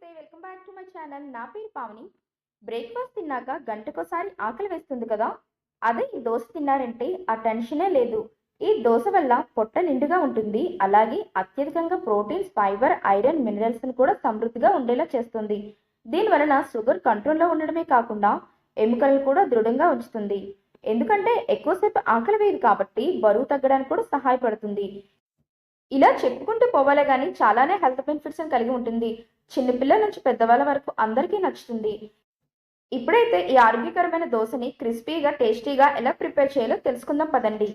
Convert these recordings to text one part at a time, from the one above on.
నమస్తే welcome back to my channel. నా పేరు పావని. బ్రేక్ఫాస్ట్ తిన్నాక గంటకోసారి ఆకలి వేస్తుంది కదా? అదే ఈ దోశ తిన్నారంటే ఆ టెన్షనే లేదు. ఈ దోశ వల్ల పొట్ట నిండుగా ఉంటుంది. అలాగే అత్యధికంగా ప్రోటీన్స్ ఫైబర్ ఐరన్ మినరల్స్ కూడా సమృద్ధిగా ఉండేలా చేస్తుంది. దీని వలన షుగర్ కంట్రోల్లో ఉండడమే కాకుండా ఎముకలను కూడా దృఢంగా ఉంచుతుంది. ఎందుకంటే ఎక్కువసేపు ఆకలి వేయదు కాబట్టి బరువు తగ్గడానికి కూడా సహాయపడుతుంది. ఇలా చెప్పుకుంటూ పోవాలి కానీ చాలానే హెల్త్ బెనిఫిట్స్ కలిగి ఉంటుంది. చిన్నపిల్లల నుంచి పెద్దవాళ్ళ వరకు అందరికీ నచ్చుతుంది. ఇప్పుడైతే ఈ ఆరోగ్యకరమైన దోశని క్రిస్పీగా టేస్టీగా ఎలా ప్రిపేర్ చేయాలో తెలుసుకుందాం పదండి.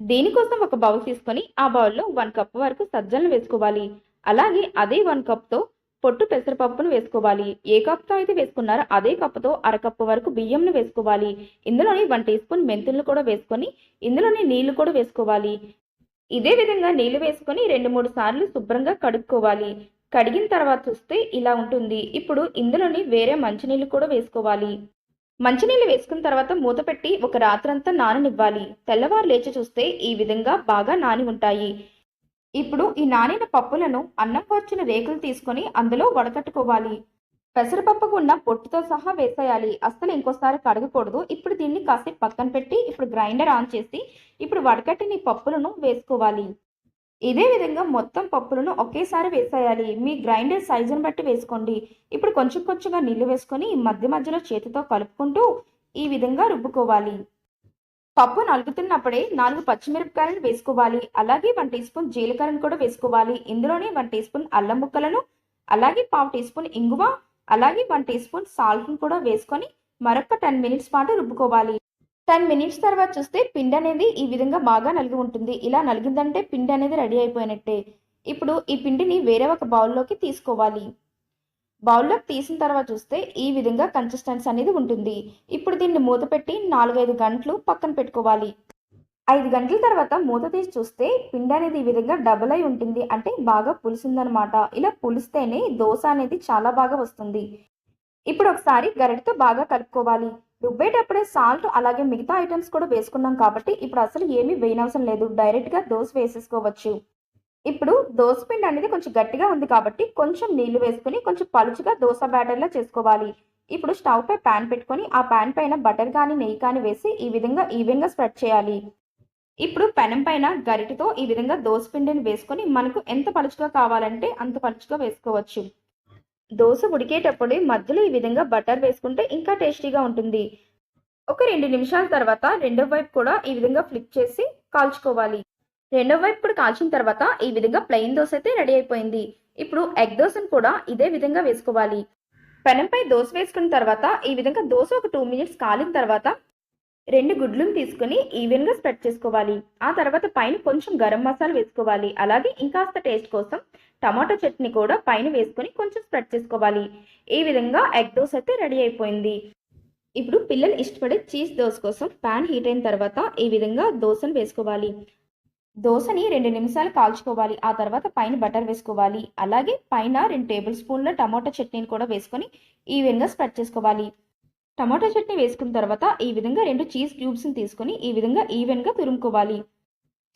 దీనికోసం ఒక బౌల్ తీసుకొని ఆ బౌల్లో వన్ కప్ వరకు సజ్జలను వేసుకోవాలి. అలాగే అదే వన్ కప్తో పొట్టు పెసరపప్పును వేసుకోవాలి. ఏ కప్తో అయితే వేసుకున్నారో అదే కప్పుతో అరకప్పు వరకు బియ్యంను వేసుకోవాలి. ఇందులోని వన్ టీ స్పూన్ మెంతులను కూడా వేసుకొని ఇందులోని నీళ్ళు కూడా వేసుకోవాలి. ఇదే విధంగా నీళ్ళు వేసుకొని రెండు మూడు సార్లు శుభ్రంగా కడుక్కోవాలి. కడిగిన తర్వాత చూస్తే ఇలా ఉంటుంది. ఇప్పుడు ఇందులోని వేరే మంచినీళ్ళు కూడా వేసుకోవాలి. మంచినీళ్ళు వేసుకున్న తర్వాత మూత పెట్టి ఒక రాత్రంతా నాననివ్వాలి. తెల్లవారు లేచి చూస్తే ఈ విధంగా బాగా నాని ఉంటాయి. ఇప్పుడు ఈ నానిన పప్పులను అన్నం వచ్చిన రేకులు తీసుకొని అందులో వడకట్టుకోవాలి. పెసరపప్పుకు ఉన్న పొట్టుతో సహా వేసేయాలి. అస్సలు ఇంకోసారి కడగకూడదు. ఇప్పుడు దీన్ని కాసేపు పక్కన పెట్టి ఇప్పుడు గ్రైండర్ ఆన్ చేసి ఇప్పుడు వడకట్టిన పప్పులను వేసుకోవాలి. ఇదే విధంగా మొత్తం పప్పులను ఒకేసారి వేసేయాలి. మీ గ్రైండర్ సైజుని బట్టి వేసుకోండి. ఇప్పుడు కొంచెం కొంచెంగా నీళ్ళు వేసుకొని మధ్య మధ్యలో చేతితో కలుపుకుంటూ ఈ విధంగా రుబ్బుకోవాలి. పప్పు నలుగుతున్నప్పుడే నాలుగు పచ్చిమిరపకాయలను వేసుకోవాలి. అలాగే వన్ టీ స్పూన్ జీలకర్రను కూడా వేసుకోవాలి. ఇందులోనే వన్ టీ స్పూన్ అల్లం ముక్కలను అలాగే పావు టీ స్పూన్ ఇంగువ అలాగే వన్ టీ స్పూన్ సాల్ట్ని కూడా వేసుకొని మరొక టెన్ మినిట్స్ పాటు రుబ్బుకోవాలి. టెన్ మినిట్స్ తర్వాత చూస్తే పిండి అనేది ఈ విధంగా బాగా నలిగి ఉంటుంది. ఇలా నలిగిందంటే పిండి అనేది రెడీ అయిపోయినట్టే. ఇప్పుడు ఈ పిండిని వేరే ఒక బౌల్లోకి తీసుకోవాలి. బౌల్లోకి తీసిన తర్వాత చూస్తే ఈ విధంగా కన్సిస్టెన్సీ అనేది ఉంటుంది. ఇప్పుడు దీన్ని మూత పెట్టి నాలుగైదు గంటలు పక్కన పెట్టుకోవాలి. ఐదు గంటల తర్వాత మూత తీసి చూస్తే పిండి అనేది ఈ విధంగా డబుల్ అయి ఉంటుంది. అంటే బాగా పులిసిందనమాట ఇలా పులిస్తేనే దోశ అనేది చాలా బాగా వస్తుంది. ఇప్పుడు ఒకసారి గరిటతో బాగా కలుపుకోవాలి. రుబ్బేటప్పుడే సాల్ట్ అలాగే మిగతా ఐటమ్స్ కూడా వేసుకున్నాం కాబట్టి ఇప్పుడు అసలు ఏమీ వేయనవసరం లేదు. డైరెక్ట్గా దోశ వేసేసుకోవచ్చు. ఇప్పుడు దోశ పిండి అనేది కొంచెం గట్టిగా ఉంది కాబట్టి కొంచెం నీళ్ళు వేసుకుని కొంచెం పలుచుగా దోశ బ్యాటర్లా చేసుకోవాలి. ఇప్పుడు స్టవ్ పై ప్యాన్ పెట్టుకొని ఆ ప్యాన్ పైన బటర్ కానీ నెయ్యి కానీ వేసి ఈ విధంగా ఈవెన్గా స్ప్రెడ్ చేయాలి. ఇప్పుడు పెనం పైన గరిటతో ఈ విధంగా దోశ పిండిని వేసుకొని మనకు ఎంత పలుచుగా కావాలంటే అంత పలుచుగా వేసుకోవచ్చు. దోశ ఉడికేటప్పుడు మధ్యలో ఈ విధంగా బటర్ వేసుకుంటే ఇంకా టేస్టీగా ఉంటుంది. ఒక రెండు నిమిషాల తర్వాత రెండో వైపు కూడా ఈ విధంగా ఫ్లిప్ చేసి కాల్చుకోవాలి. రెండో వైపు కూడా కాల్చిన తర్వాత ఈ విధంగా ప్లెయిన్ దోశ అయితే రెడీ అయిపోయింది. ఇప్పుడు ఎగ్ దోశను కూడా ఇదే విధంగా వేసుకోవాలి. పెనంపై దోశ వేసుకున్న తర్వాత ఈ విధంగా దోశ ఒక టూ మినిట్స్ కాలిన తర్వాత రెండు గుడ్లను తీసుకుని ఈవెన్గా స్ప్రెడ్ చేసుకోవాలి. ఆ తర్వాత పైన కొంచెం గరం మసాలా వేసుకోవాలి. అలాగే ఇంకాస్త టేస్ట్ కోసం టమాటో చట్నీ కూడా పైన వేసుకొని కొంచెం స్ప్రెడ్ చేసుకోవాలి. ఈ విధంగా ఎగ్ దోశ అయితే రెడీ అయిపోయింది. ఇప్పుడు పిల్లలు ఇష్టపడే చీజ్ దోశ కోసం ప్యాన్ హీట్ అయిన తర్వాత ఈ విధంగా దోశను వేసుకోవాలి. దోశని రెండు నిమిషాలు కాల్చుకోవాలి. ఆ తర్వాత పైన బటర్ వేసుకోవాలి. అలాగే పైన రెండు టేబుల్ స్పూన్ల టమాటో చట్నీని కూడా వేసుకొని ఈవెన్గా స్ప్రెడ్ చేసుకోవాలి. టమాటో చట్నీ వేసుకున్న తర్వాత ఈ విధంగా రెండు చీజ్ క్యూబ్స్ని తీసుకొని ఈ విధంగా ఈవెన్గా తురుముకోవాలి.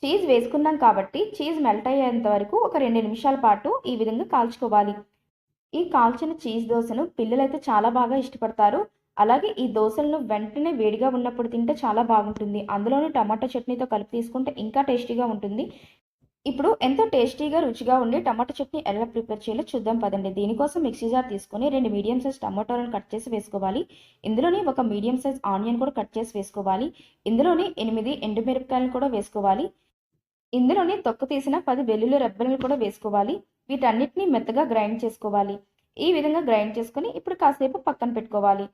చీజ్ వేసుకున్నాం కాబట్టి చీజ్ మెల్ట్ అయ్యేంత వరకు ఒక రెండు నిమిషాల పాటు ఈ విధంగా కాల్చుకోవాలి. ఈ కాల్చిన చీజ్ దోశను పిల్లలైతే చాలా బాగా ఇష్టపడతారు. అలాగే ఈ దోశలను వెంటనే వేడిగా ఉన్నప్పుడు తింటే చాలా బాగుంటుంది. అందులోనూ టమాటో చట్నీతో కలిపి తీసుకుంటే ఇంకా టేస్టీగా ఉంటుంది. ఇప్పుడు ఎంతో టేస్టీగా రుచిగా ఉండే టమాటో చట్నీ ఎలా ప్రిపేర్ చేయాలో చూద్దాం పదండి. దీనికోసం మిక్సీ జార్ తీసుకొని రెండు మీడియం సైజ్ టమాటోలను కట్ చేసి వేసుకోవాలి. ఇందులోనే ఒక మీడియం సైజ్ ఆనియన్ కూడా కట్ చేసి వేసుకోవాలి. ఇందులోనే ఎనిమిది ఎండుమిరపకాయలను కూడా వేసుకోవాలి. ఇందులోనే తొక్క తీసిన పది వెల్లుల్లి రెబ్బలను కూడా వేసుకోవాలి. వీటన్నిటిని మెత్తగా గ్రైండ్ చేసుకోవాలి. ఈ విధంగా గ్రైండ్ చేసుకుని ఇప్పుడు కాసేపు పక్కన పెట్టుకోవాలి.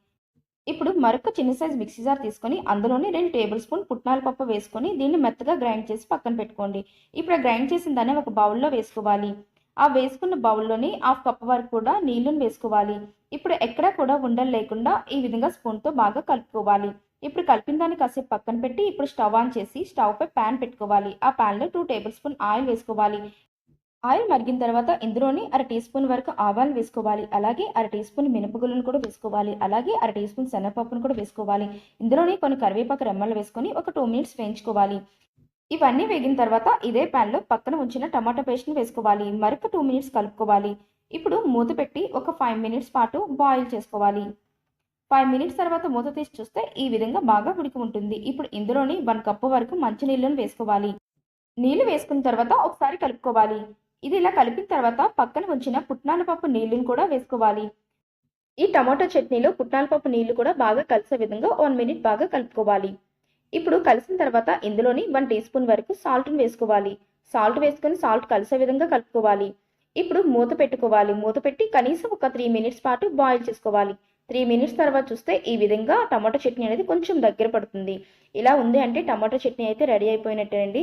ఇప్పుడు మరొక చిన్న సైజ్ మిక్సీ జార్ తీసుకొని అందులోనే రెండు టేబుల్ స్పూన్ పుట్నాల పప్పు వేసుకొని దీన్ని మెత్తగా గ్రైండ్ చేసి పక్కన పెట్టుకోండి. ఇప్పుడు గ్రైండ్ చేసిన దాన్ని ఒక బౌల్లో వేసుకోవాలి. ఆ వేసుకున్న బౌల్లోని హాఫ్ కప్ వరకు కూడా నీళ్ళను వేసుకోవాలి. ఇప్పుడు ఎక్కడ కూడా ఉండలు లేకుండా ఈ విధంగా స్పూన్తో బాగా కలుపుకోవాలి. ఇప్పుడు కలిపిన దాన్ని కాసేపు పక్కన పెట్టి ఇప్పుడు స్టవ్ ఆన్ చేసి స్టవ్ పై ప్యాన్ పెట్టుకోవాలి. ఆ ప్యాన్లో టూ టేబుల్ స్పూన్ ఆయిల్ వేసుకోవాలి. ఆయిల్ మరిగిన తర్వాత ఇందులోని అర టీ స్పూన్ వరకు ఆవాలు వేసుకోవాలి. అలాగే అర టీ స్పూన్ మినపగుళ్ళను కూడా వేసుకోవాలి. అలాగే అర టీ స్పూన్ శనగపప్పును కూడా వేసుకోవాలి. ఇందులోని కొన్ని కరివేపాకు రెమ్మలు వేసుకొని ఒక టూ మినిట్స్ వేయించుకోవాలి. ఇవన్నీ వేగిన తర్వాత ఇదే ప్యాన్లో పక్కన ఉంచిన టమాటా పేస్ట్ని వేసుకోవాలి. మరొక టూ మినిట్స్ కలుపుకోవాలి. ఇప్పుడు మూత పెట్టి ఒక ఫైవ్ మినిట్స్ పాటు బాయిల్ చేసుకోవాలి. ఫైవ్ మినిట్స్ తర్వాత మూత తీసి చూస్తే ఈ విధంగా బాగా ఉడికి ఉంటుంది. ఇప్పుడు ఇందులోని వన్ కప్పు వరకు మంచినీళ్ళను వేసుకోవాలి. నీళ్ళు వేసుకున్న తర్వాత ఒకసారి కలుపుకోవాలి. ఇది ఇలా కలిపిన తర్వాత పక్కన ఉంచిన పుట్నాల పప్పు నీళ్ళని కూడా వేసుకోవాలి. ఈ టమాటో చట్నీలో పుట్నాల పప్పు నీళ్ళు కూడా బాగా కలిసే విధంగా వన్ మినిట్ బాగా కలుపుకోవాలి. ఇప్పుడు కలిసిన తర్వాత ఇందులోని వన్ టీ స్పూన్ వరకు సాల్ట్ని వేసుకోవాలి. సాల్ట్ వేసుకొని సాల్ట్ కలిసే విధంగా కలుపుకోవాలి. ఇప్పుడు మూత పెట్టుకోవాలి. మూత పెట్టి కనీసం ఒక త్రీ మినిట్స్ పాటు బాయిల్ చేసుకోవాలి. త్రీ మినిట్స్ తర్వాత చూస్తే ఈ విధంగా టమాటో చట్నీ అనేది కొంచెం దగ్గర పడుతుంది. ఇలా ఉంది అంటే టమాటో చట్నీ అయితే రెడీ అయిపోయినట్టేనండి.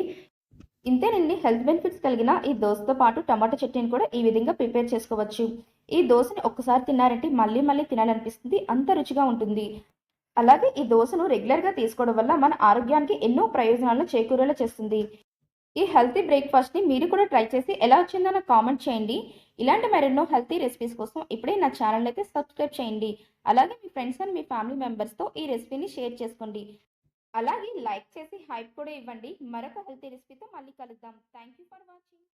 ఇంతేనండి హెల్త్ బెనిఫిట్స్ కలిగిన ఈ దోశతో పాటు టమాటో చట్నీని కూడా ఈ విధంగా ప్రిపేర్ చేసుకోవచ్చు. ఈ దోశని ఒక్కసారి తిన్నారంటే మళ్ళీ మళ్ళీ తినాలనిపిస్తుంది అంత రుచిగా ఉంటుంది. అలాగే ఈ దోశను రెగ్యులర్గా తీసుకోవడం వల్ల మన ఆరోగ్యానికి ఎన్నో ప్రయోజనాలను చేకూరేలా చేస్తుంది. ఈ హెల్తీ బ్రేక్ఫాస్ట్ని మీరు కూడా ట్రై చేసి ఎలా వచ్చిందో నాకు కామెంట్ చేయండి. ఇలాంటి మరెన్నో హెల్తీ రెసిపీస్ కోసం ఇప్పుడే నా ఛానల్ అయితే సబ్స్క్రైబ్ చేయండి. అలాగే మీ ఫ్రెండ్స్ అండ్ మీ ఫ్యామిలీ మెంబర్స్తో ఈ రెసిపీని షేర్ చేసుకోండి. అలాగే లైక్ చేసి హైప్ కూడా ఇవ్వండి. మరొక హెల్తీ రెసిపీతో మళ్ళీ కలుద్దాం. Thank you for watching.